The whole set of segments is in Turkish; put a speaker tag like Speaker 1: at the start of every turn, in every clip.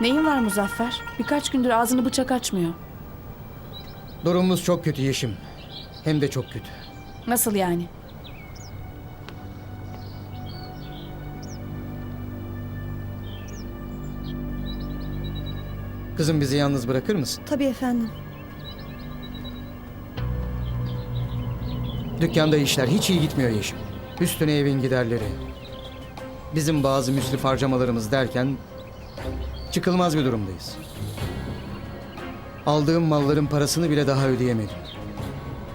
Speaker 1: Neyin var Muzaffer? Birkaç gündür ağzını bıçak açmıyor.
Speaker 2: Durumumuz çok kötü Yeşim. Hem de çok kötü.
Speaker 1: Nasıl yani?
Speaker 2: Kızım bizi yalnız bırakır mısın?
Speaker 3: Tabii efendim.
Speaker 2: Dükkanda işler hiç iyi gitmiyor Yeşim. Üstüne evin giderleri. Bizim bazı müsrif harcamalarımız derken çıkılmaz bir durumdayız. Aldığım malların parasını bile daha ödeyemedim.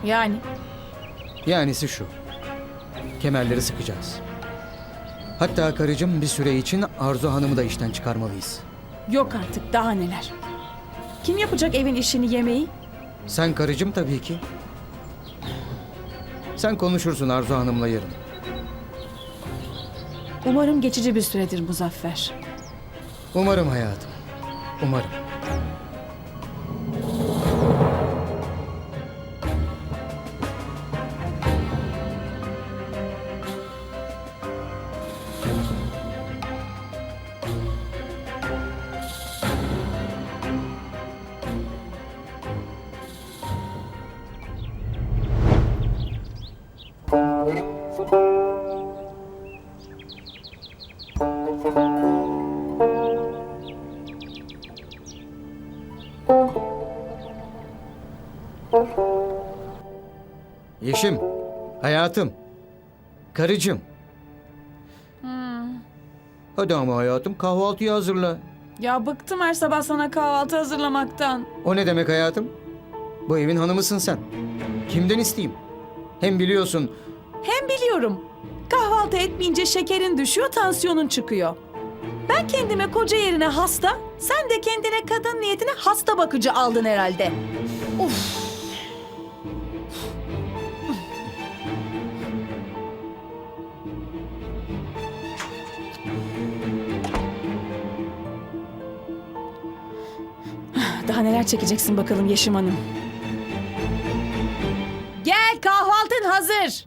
Speaker 1: Yani
Speaker 2: Yanisi şu. Kemerleri sıkacağız. Hatta karıcığım bir süre için Arzu Hanım'ı da işten çıkarmalıyız.
Speaker 1: yok artık daha neler. Kim yapacak evin işini yemeği?
Speaker 2: Sen karıcığım tabii ki. Sen konuşursun Arzu Hanım'la yarın.
Speaker 1: Umarım geçici bir süredir Muzaffer.
Speaker 2: Umarım hayatım. Umarım. Yeşim. Hayatım. Karıcığım. Hadi ama hayatım kahvaltıyı hazırla.
Speaker 1: Ya bıktım her sabah sana kahvaltı hazırlamaktan.
Speaker 2: O ne demek hayatım? Bu evin hanımısın sen. Kimden isteyeyim? Hem biliyorsun
Speaker 1: Hem biliyorum. Kahvaltı etmeyince şekerin düşüyor, tansiyonun çıkıyor. Ben kendime koca yerine hasta, sen de kendine kadın niyetine hasta bakıcı aldın herhalde. Of. Daha neler çekeceksin bakalım Yeşim Hanım. Gel kahvaltın hazır.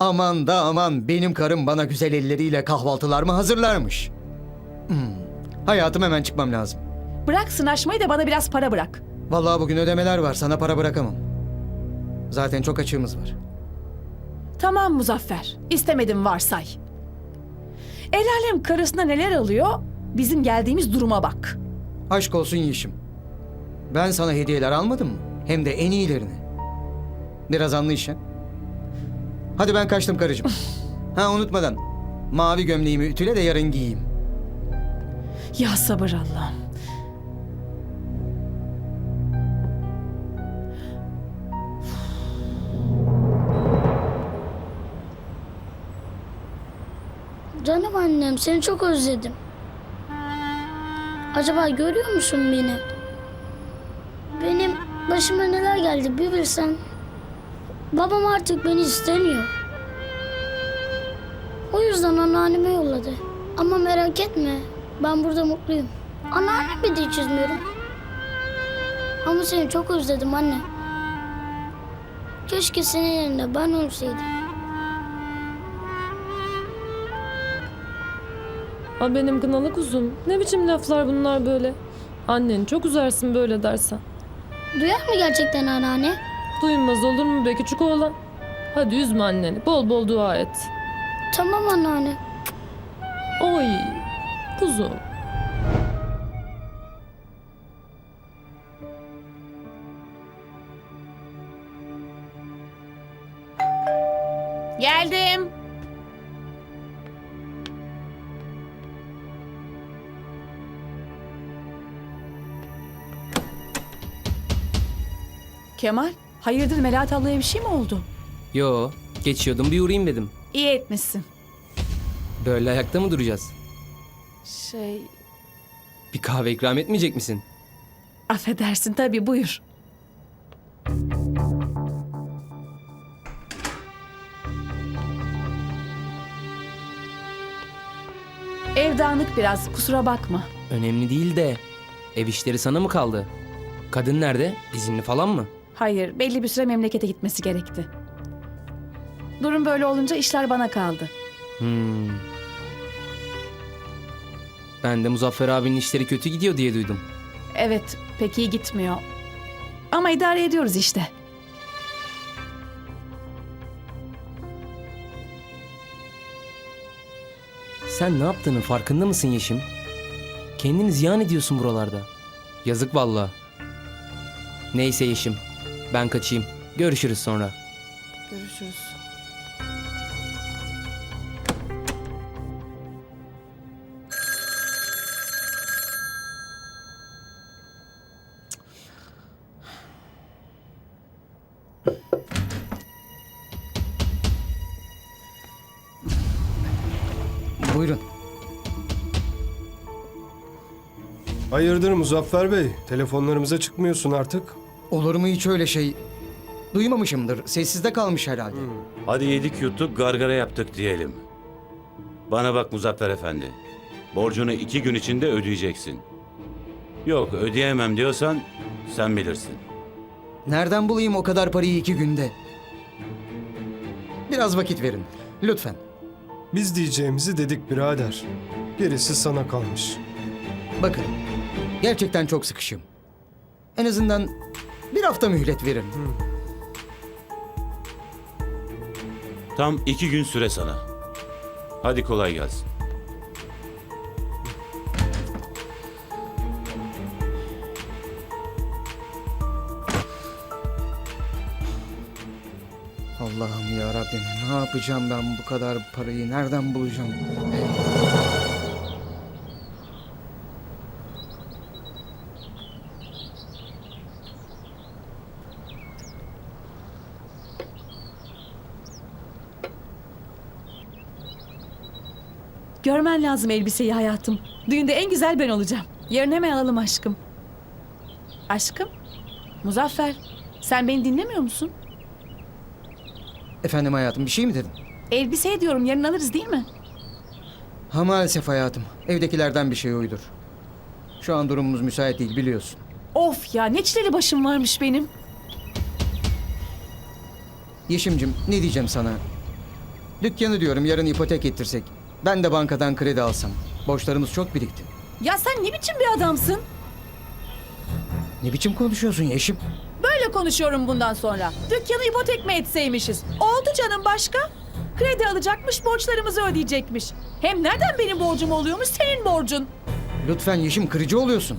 Speaker 2: aman da aman benim karım bana güzel elleriyle kahvaltılarımı hazırlarmış. Hmm. Hayatım hemen çıkmam lazım.
Speaker 1: Bırak sınaşmayı da bana biraz para bırak.
Speaker 2: Vallahi bugün ödemeler var sana para bırakamam. Zaten çok açığımız var.
Speaker 1: Tamam Muzaffer. İstemedim varsay. El alem karısına neler alıyor? Bizim geldiğimiz duruma bak.
Speaker 2: Aşk olsun Yeşim. Ben sana hediyeler almadım mı? Hem de en iyilerini. Biraz anlayış ha. Hadi ben kaçtım karıcığım. ha unutmadan. Mavi gömleğimi ütüle de yarın giyeyim.
Speaker 1: Ya sabır Allah'ım.
Speaker 4: Annem seni çok özledim. Acaba görüyor musun beni? Benim başıma neler geldi bir bilsen. Babam artık beni istemiyor. O yüzden anneanneme yolladı. Ama merak etme ben burada mutluyum. Anneannemi de hiç üzmüyorum. Ama seni çok özledim anne. Keşke senin yerinde ben ölseydim.
Speaker 5: Ha benim kınalı kuzum. Ne biçim laflar bunlar böyle? Annen çok üzersin böyle dersen.
Speaker 4: Duyar mı gerçekten anneanne?
Speaker 5: Duymaz olur mu be küçük oğlan? Hadi üzme anneni. Bol bol dua et.
Speaker 4: Tamam anneanne.
Speaker 5: Oy kuzum.
Speaker 1: Kemal, hayırdır Melahat ablaya bir şey mi oldu?
Speaker 6: Yo, geçiyordum bir uğrayayım dedim.
Speaker 1: İyi etmişsin.
Speaker 6: Böyle ayakta mı duracağız?
Speaker 1: Şey,
Speaker 6: Bir kahve ikram etmeyecek misin?
Speaker 1: affedersin tabii buyur. Ev dağınık biraz, kusura bakma.
Speaker 6: Önemli değil de ev işleri sana mı kaldı? Kadın nerede? İzinli falan mı?
Speaker 1: Hayır, belli bir süre memlekete gitmesi gerekti. Durum böyle olunca işler bana kaldı.
Speaker 6: Hmm. Ben de Muzaffer abinin işleri kötü gidiyor diye duydum.
Speaker 1: Evet, pek iyi gitmiyor. Ama idare ediyoruz işte.
Speaker 6: Sen ne yaptığının farkında mısın Yeşim? Kendini ziyan ediyorsun buralarda. Yazık valla. Neyse Yeşim. Ben kaçayım. Görüşürüz sonra.
Speaker 1: Görüşürüz.
Speaker 2: Buyurun.
Speaker 3: Hayırdır Muzaffer Bey? Telefonlarımıza çıkmıyorsun artık.
Speaker 2: Olur mu hiç öyle şey? Duymamışımdır. Sessizde kalmış herhalde.
Speaker 7: Hadi yedik yuttuk gargara yaptık diyelim. Bana bak Muzaffer Efendi. Borcunu iki gün içinde ödeyeceksin. Yok ödeyemem diyorsan sen bilirsin.
Speaker 2: Nereden bulayım o kadar parayı iki günde? Biraz vakit verin. Lütfen.
Speaker 3: Biz diyeceğimizi dedik birader. Gerisi sana kalmış.
Speaker 2: Bakın. Gerçekten çok sıkışım. En azından bir hafta mühlet verin.
Speaker 7: Tam iki gün süre sana. Hadi kolay gelsin.
Speaker 2: Allah'ım ya Rabbim ne yapacağım ben bu kadar parayı nereden bulacağım?
Speaker 1: Lazım elbiseyi hayatım. Düğünde en güzel ben olacağım. Yarın hemen alalım aşkım. Aşkım? Muzaffer, sen beni dinlemiyor musun?
Speaker 2: Efendim hayatım bir şey mi dedin?
Speaker 1: Elbise diyorum yarın alırız değil mi?
Speaker 2: Ha maalesef hayatım. Evdekilerden bir şey uydur. Şu an durumumuz müsait değil biliyorsun.
Speaker 1: Of ya ne çileli başım varmış benim.
Speaker 2: Yeşimcim ne diyeceğim sana? Dükkanı diyorum yarın ipotek ettirsek. Ben de bankadan kredi alsam. Borçlarımız çok birikti.
Speaker 1: Ya sen ne biçim bir adamsın?
Speaker 2: Ne biçim konuşuyorsun Yeşim?
Speaker 1: Böyle konuşuyorum bundan sonra. Dükkanı ipotek mi etseymişiz? Oldu canım başka. Kredi alacakmış, borçlarımızı ödeyecekmiş. Hem nereden benim borcum oluyormuş, senin borcun.
Speaker 2: Lütfen Yeşim kırıcı oluyorsun.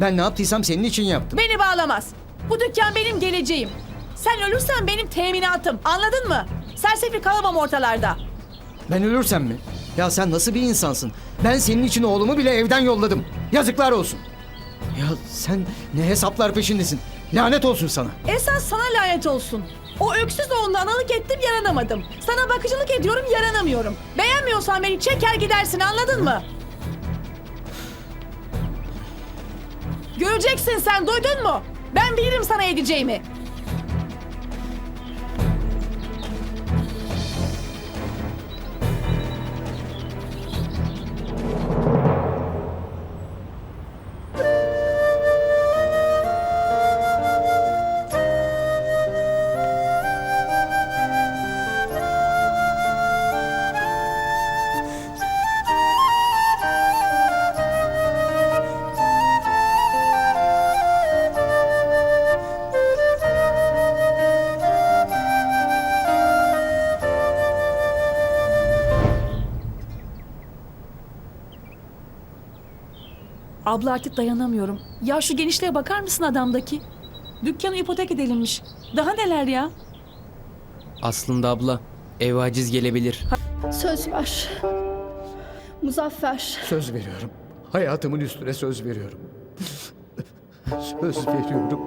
Speaker 2: Ben ne yaptıysam senin için yaptım.
Speaker 1: Beni bağlamaz. Bu dükkan benim geleceğim. Sen ölürsen benim teminatım. Anladın mı? Sersefil kalamam ortalarda.
Speaker 2: Ben ölürsem mi? Ya sen nasıl bir insansın? Ben senin için oğlumu bile evden yolladım. Yazıklar olsun. Ya sen ne hesaplar peşindesin? Lanet olsun sana.
Speaker 1: Esas sana lanet olsun. O öksüz oğlunu analık ettim yaranamadım. Sana bakıcılık ediyorum yaranamıyorum. Beğenmiyorsan beni çeker gidersin anladın mı? Göreceksin sen duydun mu? Ben bilirim sana edeceğimi. Abla artık dayanamıyorum. Ya şu genişliğe bakar mısın adamdaki? Dükkanı ipotek edilmiş. Daha neler ya?
Speaker 6: Aslında abla ev aciz gelebilir.
Speaker 8: Söz ver. Muzaffer.
Speaker 2: Söz veriyorum. Hayatımın üstüne söz veriyorum. söz veriyorum.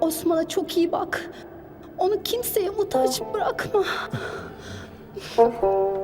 Speaker 8: Osman'a çok iyi bak. Onu kimseye muhtaç bırakma.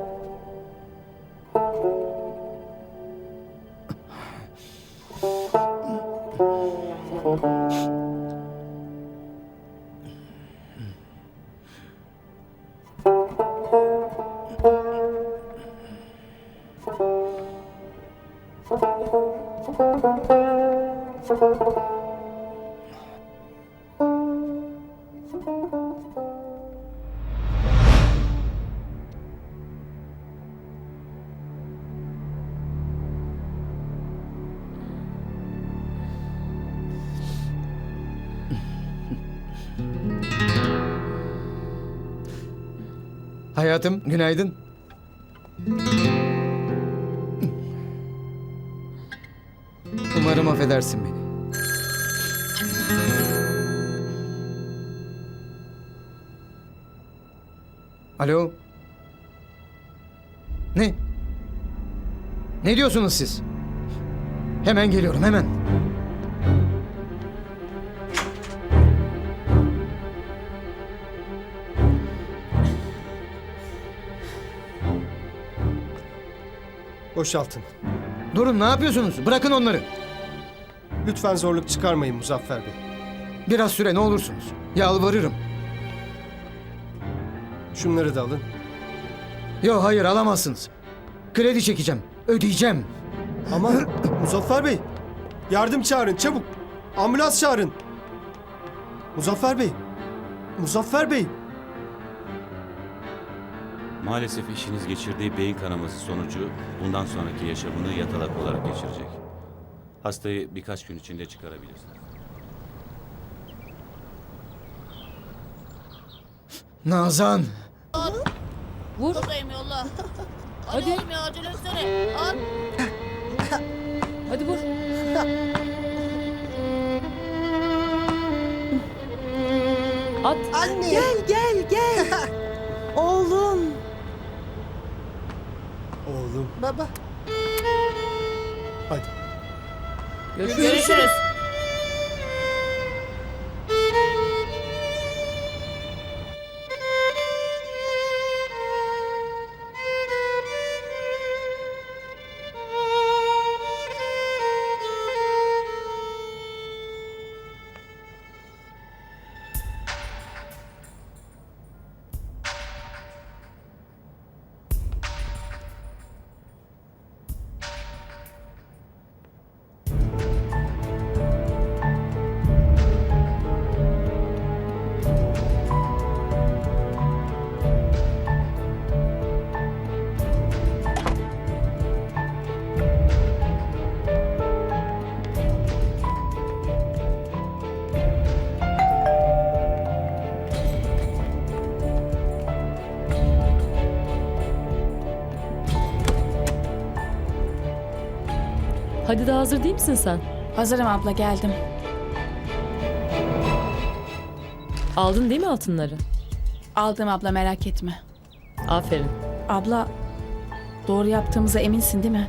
Speaker 2: Hayatım günaydın. Umarım affedersin beni. Alo. Ne? Ne diyorsunuz siz? Hemen geliyorum hemen.
Speaker 3: Boşaltın.
Speaker 2: Durun ne yapıyorsunuz? Bırakın onları.
Speaker 3: Lütfen zorluk çıkarmayın Muzaffer Bey.
Speaker 2: Biraz süre ne olursunuz. Yalvarırım.
Speaker 3: Şunları da alın.
Speaker 2: Yok hayır alamazsınız. Kredi çekeceğim. Ödeyeceğim.
Speaker 3: Ama Muzaffer Bey, yardım çağırın çabuk. Ambulans çağırın. Muzaffer Bey, Muzaffer Bey.
Speaker 7: Maalesef eşiniz geçirdiği beyin kanaması sonucu bundan sonraki yaşamını yatalak olarak geçirecek. Hastayı birkaç gün içinde çıkarabilirsiniz.
Speaker 2: Nazan.
Speaker 5: Vur.
Speaker 9: Buradayım yolla. Hadi,
Speaker 5: Hadi.
Speaker 9: oğlum ya acele etsene. Al.
Speaker 5: Hadi vur. At.
Speaker 1: Gel gel gel. Oğlum,
Speaker 9: Baba.
Speaker 3: hadi.
Speaker 5: Görüşürüz.
Speaker 9: Görüşürüz.
Speaker 5: Hadi daha hazır değil misin sen?
Speaker 1: Hazırım abla geldim.
Speaker 5: Aldın değil mi altınları?
Speaker 1: Aldım abla merak etme.
Speaker 5: Aferin.
Speaker 1: Abla doğru yaptığımıza eminsin değil mi?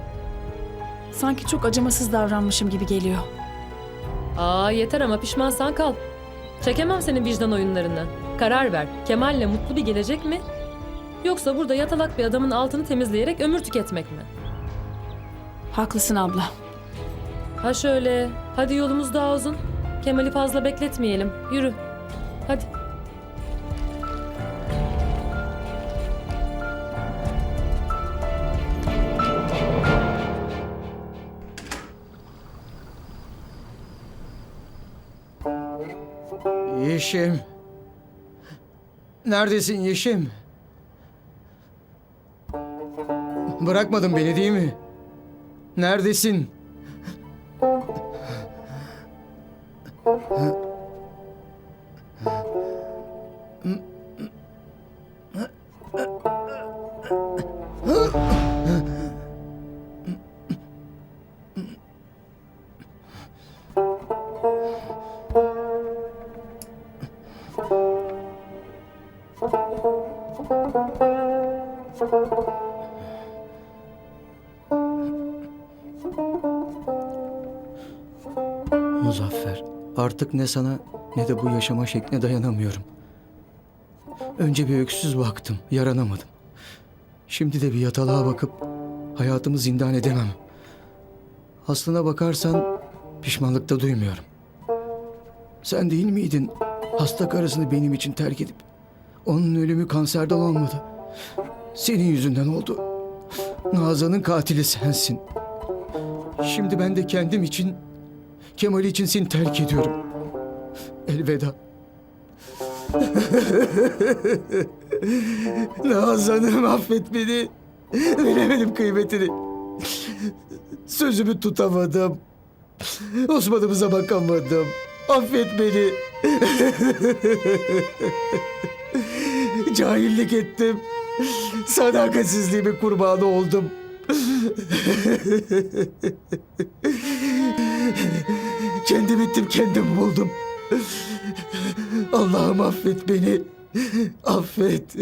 Speaker 1: Sanki çok acımasız davranmışım gibi geliyor.
Speaker 5: Aa yeter ama pişmansan kal. Çekemem senin vicdan oyunlarından. Karar ver. Kemal'le mutlu bir gelecek mi? Yoksa burada yatalak bir adamın altını temizleyerek ömür tüketmek mi?
Speaker 1: Haklısın abla.
Speaker 5: Ha şöyle. Hadi yolumuz daha uzun. Kemal'i fazla bekletmeyelim. Yürü. Hadi.
Speaker 2: Yeşim. Neredesin Yeşim? Bırakmadın beni değil mi? Neredesin? Artık ne sana ne de bu yaşama şekline dayanamıyorum. Önce bir öksüz baktım, yaranamadım. Şimdi de bir yatalığa bakıp hayatımı zindan edemem. Aslına bakarsan pişmanlık da duymuyorum. Sen değil miydin hasta karısını benim için terk edip onun ölümü kanserden olmadı. Senin yüzünden oldu. Nazan'ın katili sensin. Şimdi ben de kendim için Kemal için seni terk ediyorum. Elveda. Nazan'ım affet beni. Bilemedim kıymetini. Sözümü tutamadım. Osman'ımıza bakamadım. Affet beni. Cahillik ettim. Sadakatsizliğimin kurbanı oldum. Kendim ettim kendim buldum. Allah'ım affet beni. Affet.